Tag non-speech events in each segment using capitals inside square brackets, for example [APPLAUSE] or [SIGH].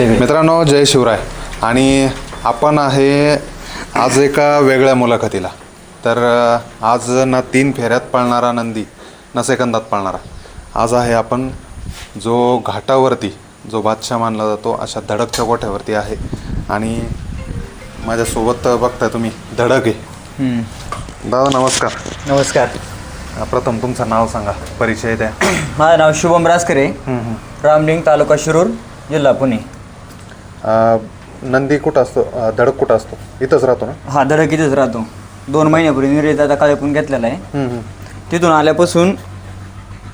मित्रांनो जय शिवराय. आणि आपण आहे आज एका वेगळ्या मुलाखतीला. तर आज ना तीन फेऱ्यात पळणारा नंदी ना सेकंदात पळणारा. आज आहे आपण जो घाटावरती जो बादशाह मानला जातो अशा धडकच्या गोठ्यावरती आहे. आणि माझ्यासोबत बघताय तुम्ही धडक आहे. दादा नमस्कार. नमस्कार. प्रथम तुमचं नाव सांगा परिचय द्या. [CLEARS THROAT] माझं नाव शुभम रासकरे रामलिंग तालुका शिरूर जिल्हा पुणे. नंदी कुठं असतो? धडक कुठं असतो? इथंच राहतो ना? हा धडक इथेच राहतो. दोन महिन्यापूर्वी निर्यात आता काळेपून घेतलेला आहे. हम्म, हम्म. तिथून आल्यापासून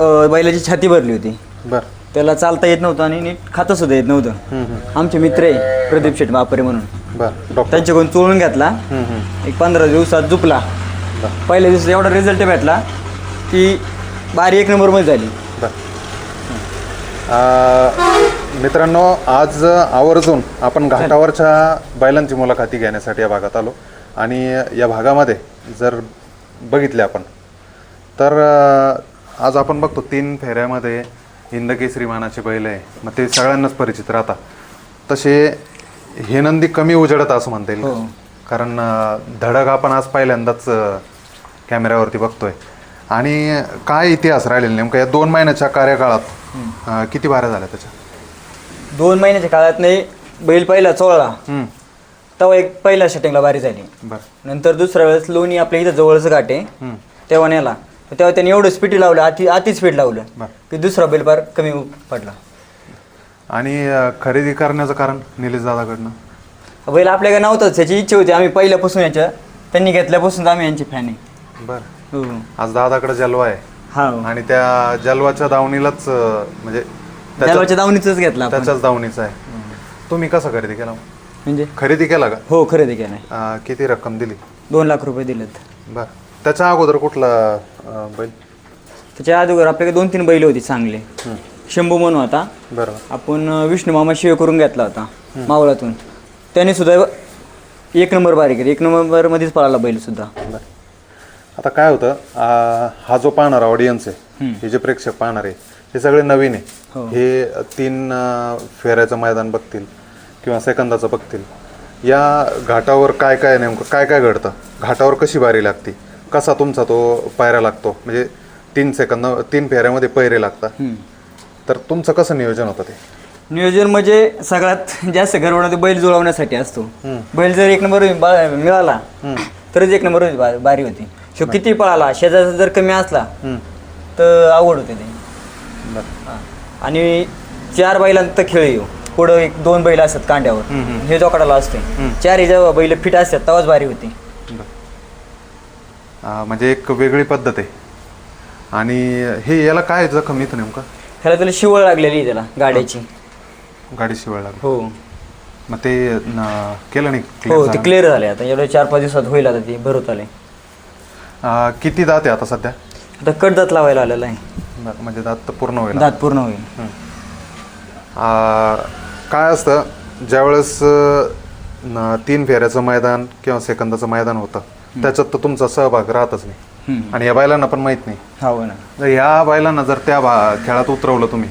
अ, बैलाची छाती भरली होती. बरं. त्याला चालता येत नव्हतं आणि नीट खातं सुद्धा येत नव्हतं. आमचे मित्र आहे प्रदीप शेठ बापरे म्हणून. बरं डॉक्टर त्यांच्याकडून चोळून घेतला. हम्म, हम्म. एक पंधरा दिवसात झुपला. बरं. पहिल्या दिवसात एवढा रिझल्ट भेटला की बारी एक नंबरमध्ये झाली. बरं. अ, मित्रांनो आज आवर्जून आपण घाटावरच्या बैलांची मुलाखती घेण्यासाठी या भागात आलो. आणि या भागामध्ये जर बघितले आपण तर आज आपण बघतो तीन फेऱ्यामध्ये हिंदकेसरी मानाचे बैल आहे. मग ते सगळ्यांनाच परिचित राहतात. तसे हे नंदी कमी उजडत असं म्हणता येईल हो. कारण धडक आपण आज पहिल्यांदाच कॅमेऱ्यावरती बघतोय. आणि काय इतिहास राहिलेला नेमका या दोन महिन्याच्या कार्यकाळात किती बाऱ्या झाल्या त्याच्या? दोन महिन्याच्या काळात नाही बैल पहिला चोळला. हम्म, तेव्हा एक पहिल्या शटिंगला बारी झाली. बरं. नंतर दुसऱ्या वेळेस लोणी आपल्या इथं जवळच घाट. आहे हम्म, तेव्हा नेला. तर तेव्हा त्याने एवढं स्पीड लावलं अति अति स्पीड लावलं बरं. की दुसरा बैल फार कमी पडला. आणि अ, खरेदी करण्याचं कारण निलेश दादाकडनं? बैल आपल्याकडे नव्हतंच याची इच्छा होती आम्ही पहिल्यापासून याच्या त्यांनी घेतल्यापासून आम्ही यांचे फॅन आहे. बरं. हो. आज दादाकडे जलवा आहे. हा. आणि त्या जलवाच्या दावणीलाच अ, म्हणजे त्याच्या- त्याच्या दावणीच घेतला आपण. त्याच्याच दावणीचा आहे. तुम्ही कसं खरेदी केला? म्हणजे? खरेदी केला का? हो खरेदी केलाय अ, किती रक्कम दिली? दोन लाख रुपये दिलेत. बर. त्याच्या अगोदर कुठला अ, बैल? त्याच्या अगोदर आपल्याकडे दोन तीन बैल होती चांगले. शंभू म्हणून होता. बरोबर आपण अं, विष्णू मामा शिव करून घेतला होता मावळातून. त्याने सुद्धा एक नंबर बारीक केली. एक नंबरमध्येच पळाला बैल सुद्धा. बरं. आता काय होतं आ, हा जो पाहणारा ऑडियन्स आहे हे जे प्रेक्षक पाहणार आहे हे सगळे नवीन हो. आहे. हे. तीन अ, फेऱ्याचं मैदान बघतील किंवा सेकंदाचं बघतील. या घाटावर काय काय नेमकं काय काय घडतं? घाटावर कशी बारी लागते? कसा तुमचा तो पायऱ्या लागतो? म्हणजे तीन सेकंद तीन फेऱ्यामध्ये पैरे लागतात. तर तुमचं कसं नियोजन होतं ते? नियोजन म्हणजे सगळ्यात जास्त गरवणा ते बैल जुळवण्यासाठी असतो. बैल जर एक नंबर मिळाला तरच एक नंबर बारी होती. शो किती पळाला शेजारचा जर कमी असला तर आवड होते ते. बरं. आणि चार बैलांत खेळ येऊ. पुढं एक दोन बैल असतात कांड्यावर. हे जोकडाला असते. चार जेव्हा बैल फिट असतात तेव्हाच बारी. होती म्हणजे एक वेगळी पद्धत आहे. आणि हे याला काय जखम इथं नेमका? ह्याला त्याला शिवळ लागलेली आहे त्याला गाड्याची. गाडी शिवाय लागली. हो. मग ते न, केलं नाही हो clear ते झालं? क्लिअर झाले आता. एवढे चार पाच दिवसात होईल आता ते भरत आले. किती दात आहे आता सध्या? आता कडदात लावायला आलेला आहे. बरं, म्हणजे दात पूर्ण होईल दात पूर्ण होईल. हं. आ, काय असतं ज्यावेळेस अ, न, तीन फेऱ्याचं मैदान किंवा सेकंदाचं मैदान होतं त्याच्यात तर तुमचा सहभाग राहतच नाही. आणि या बैलांना पण माहीत नाही. हो ना. ह्या बैलांना जर त्या भा- खेळात उतरवलं तुम्ही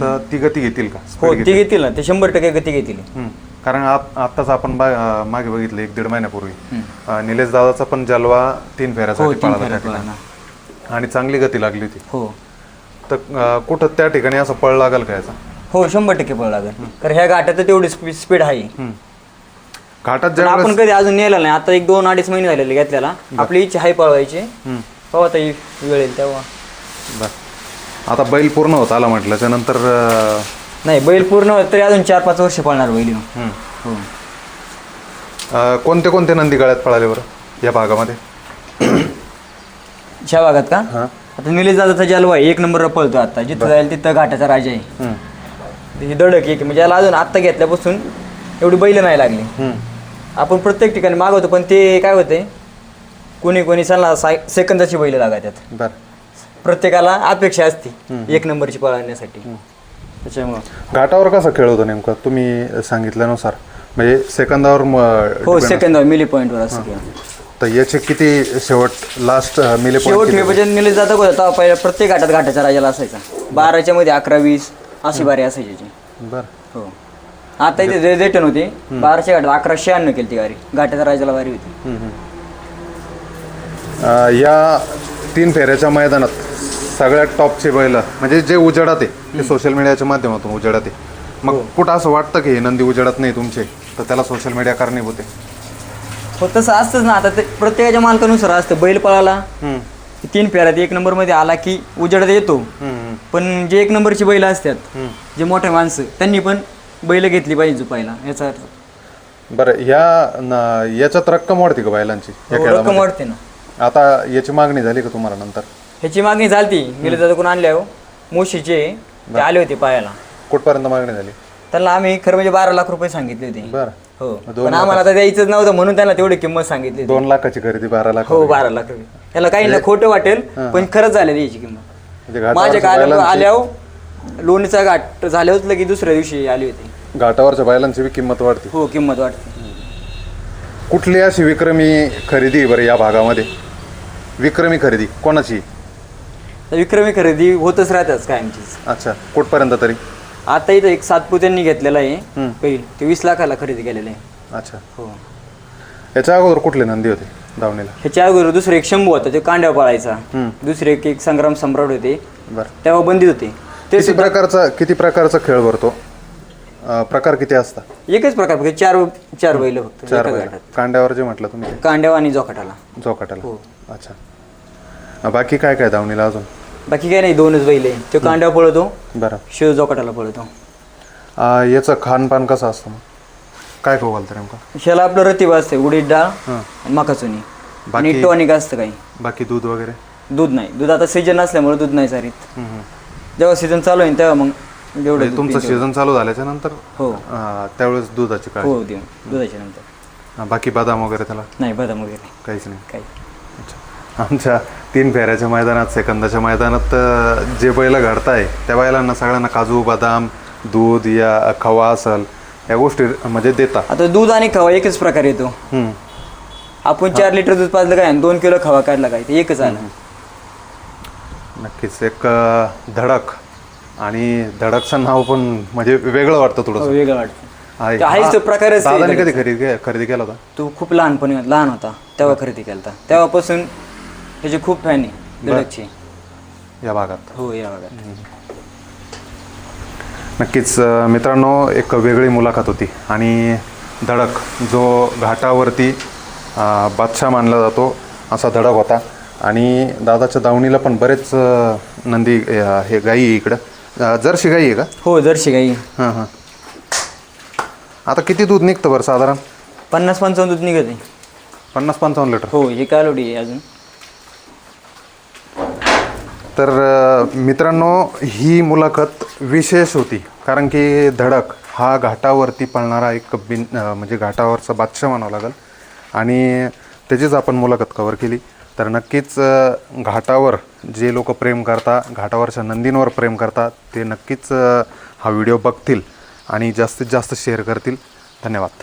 तर ती गती घेतील का? हो Speed ते घेतील? ना. ते शंभर टक्के गती घेतील. कारण आत- आत्ताच आपण बा- अं, मागे बघितलं एक दीड महिन्यापूर्वी. अं, निलेश दादाचा पण जलवा तीन हो फेऱ्यासाठी तीन पळाला फेऱ्या त्या ठिकाणी. आणि चांगली गती लागली होती. हो. तर अं, कुठं त्या ठिकाणी असं पळ लागल का याचा? हो शंभर टक्के पळ लागेल. कारण ह्या घाटात तेवढी स्पीड आहे. हम्म. घाटात पण ज्या आपण कधी अजून नेला नाही. आता एक दोन अडीच महिने झालेले घेतल्याला. आपली इच्छा आहे पळवायची. पाहू आता ही वेळ येईल तेव्हा. बर. आता बैल पूर्ण होत आला म्हटलं त्यानंतर अं, नाही बैल पूर्ण होत तरी अजून चार पाच वर्ष पळणार बैल ह्यो. हम्म. हो. अं, कोणते कोणते नंदी गळ्यात पळाले बरं या भागामध्ये? ह्या भागात का? हां. आता निलेश दादाचा जलवा आहे एक नंबर पळतो आता जिथं जाईल तिथं घाटाचा राजा आहे. हम्म. ही दडक एक म्हणजे याला अजून आत्ता घेतल्यापासून एवढी बैल नाही लागली. हम्म. आपण प्रत्येक ठिकाणी मागवतो पण ते काय होते कोणी कोणी सल्ला साय- सेकंदाची बैल लागतात बर. प्रत्येकाला अपेक्षा असते एक नंबरची पळवण्यासाठी त्याच्यामुळं. घाटावर कसा खेळ होतो नेमका? तुम्ही सांगितल्यानुसार. म्हणजे सेकंदावर म- हो depend सेकंद मिली पॉईंटवर असं तर याचे किती शेवट लास्ट मिले शेवट? विभाजन मिली जातं होतं तेव्हा पहिल्या प्रत्येक घाटात घाटाचा राजाला असायचा. बाराच्या मध्ये अकरा वीस अशी बारी असायची त्याची. बर. हो. आता इथे जे रिटर्न होते. बाराशे गाठ अकराशे शहाण्णव केली ती गाडी घाटाच्या राजाला बारी होती. अ, या तीन फेऱ्याच्या मैदानात सगळ्यात टॉपचे बैल म्हणजे जे उजेडात आहे ते सोशल मीडियाच्या माध्यमातून उजेडात. आहे मग कुठं असं वाटतं की हे नंदी उजेडात नाही तुमचे? तर त्याला सोशल मीडिया कारणीभूत आहे हो तसं असतंच ना. आता ते प्रत्येकाच्या मालकानुसार असतं. बैल पळाला तीन फेऱ्यात एक नंबरमध्ये आला की उजेडात येतो. पण जे एक नंबरची बैल असतात जे मोठे माणसं त्यांनी पण बैल घेतली पाहिजे जुपायला याचा अर्थ. बरं ह्या न- याच्यात रक्कम वाढते का बैलांची? या हो, खेळामध्ये? रक्कम वाढते ना. आता याची मागणी झाली का तुम्हाला नंतर? ह्याची मागणी झालती. गेले दादा कोण आणल्या हो मोशीचे ते आले होते पायाला. कुठपर्यंत मागणी झाली? त्यांना आम्ही खरं म्हणजे बारा लाख रुपये सांगितले होते. बरं. हो. दोन पण आम्हाला आता द्यायचंच नव्हतं म्हणून त्यांना तेवढी किंमत सांगितली होती. दोन लाखाची खरेदी बारा लाख हो बारा लाख रुपये. त्याला काही ना खोटं वाटेल पण खरंच झालं याची किंमत. म्हणजे घाटावरच्या माझ्या काय बैलांची- आल्यावर लोणीचा घाट झाल्यावर लगे दुसऱ्या दिवशी आली होती. घाटावरच्या बैलांची बी किंमत वाढते. हो किंमत वाटते कुठली अशी विक्रमी खरेदी आहे बरं या भागामध्ये? विक्रमी खरेदी कोणाची? तर विक्रमी खरेदी होतच राहतात कायमचीच. अच्छा कुठपर्यंत तरी? आता इथं एक सातपुत्यांनी घेतलेला आहे. पहिल ते वीस लाखाला खरेदी केलेलं आहे. अच्छा. हो. याच्या अगोदर कुठले नंदी होते धावणीला? ह्याच्या अगोदर दुसरे एक शंभू होता ते कांड्या पळायचा. दुसरे एक एक संग्राम सम्राट होते. बरं. तेव्हा बंदीत होते. ते किती प्रकारचा किती प्रकारचा खेळ भरतो? अं, प्रकार किती असतात? एकच प्रकार फक्त चार चार बैल फक्त चार एका बैल. गटात. कांड्यावर जे म्हटलं तुम्ही कांड्याव आणि जोखाटाला चौकाटाला हो. अच्छा. अं, बाकी काय काय धावणीला अजून? बाकी काय नाही दोनच बैल आहे. तो कांड्यावर पळतो बरं. शिव जोखाटाला पळतो. अं, याचं खानपान कसं असतं मग? काय खाऊ घालतं नेमकं? ह्याला आपलं रतीब असते उडीद डाळ आणि मकाचुनी आणि बाकी- टॉनिक असतं काही. बाकी दूध वगैरे? दूध नाही. दूध आता सीजन असल्यामुळे दूध नाही सारीत. जेव्हा सीजन चालू होईल तेव्हा मग जेवढं म्हणजे दूध तुमचं पिईल सीझन चालू झाल्याच्यानंतर? हो. त्यावेळेस दुधाची काळजी. हो देऊ. दुधाच्या नंतर. अं, बाकी बदाम वगैरे त्याला? नाही बदाम वगैरे. काहीच नाही. काही. अच्छा. आमच्या तीन फेऱ्याच्या मैदानात सेकंदाच्या मैदानात जे बैल घडताय त्या बैलांना सगळ्यांना काजू बदाम दूध या खवा असल या गोष्टी म्हणजे देता. आता दूध आणि खवा एकच प्रकार येतो. हम्म. आपण चार लिटर दूध पाजलं काय? आणि दोन किलो खवा काढला काय? ते एकच आलं. नक्कीच. एक अं, धडक. आणि धडकचं नाव पण म्हणजे वेगळं वाटतं हो, थोडंसं वेगळं वाटतं. आहे. ते आहेच तो प्रकारच आहे दादाने कधी. खरेदी के- खरेदी केला होता? तो खूप लहानपणी लहान होता. तेव्हा खरेदी केला होता तेव्हापासून त्याची खूप फॅन आहे दडकची या भागात. हो या भागात. नक्कीच अ, मित्रांनो एक वेगळी मुलाखत होती. आणि धडक जो घाटावरती अ, बादशाह मानला जातो असा धडक होता. आणि दादाच्या दावणीला पण बरेच अ, नंदी अ, हे गाई आहे इकडं. अ, जर्सी गाई आहे का? हो जर्शी गाई. हां हां. आता किती दूध निघतं बरं साधारण? पन्नास पंचावन्न दूध निघत आहे. पन्नास पंचावन्न लिटर. हो हे कालोडी आहे अजून. तर मित्रांनो ही मुलाखत विशेष होती कारण की धडक हा घाटावरती पळणारा एक बिन म्हणजे घाटावरचा बादशाह म्हणावं लागेल. आणि त्याचीच आपण मुलाखत कवर केली. तर नक्कीच घाटावर जे लोक प्रेम करता घाटावरच्या नंदींवर प्रेम करतात ते नक्कीच हा व्हिडिओ बघतील आणि जास्तीत जास्त शेअर करतील. धन्यवाद.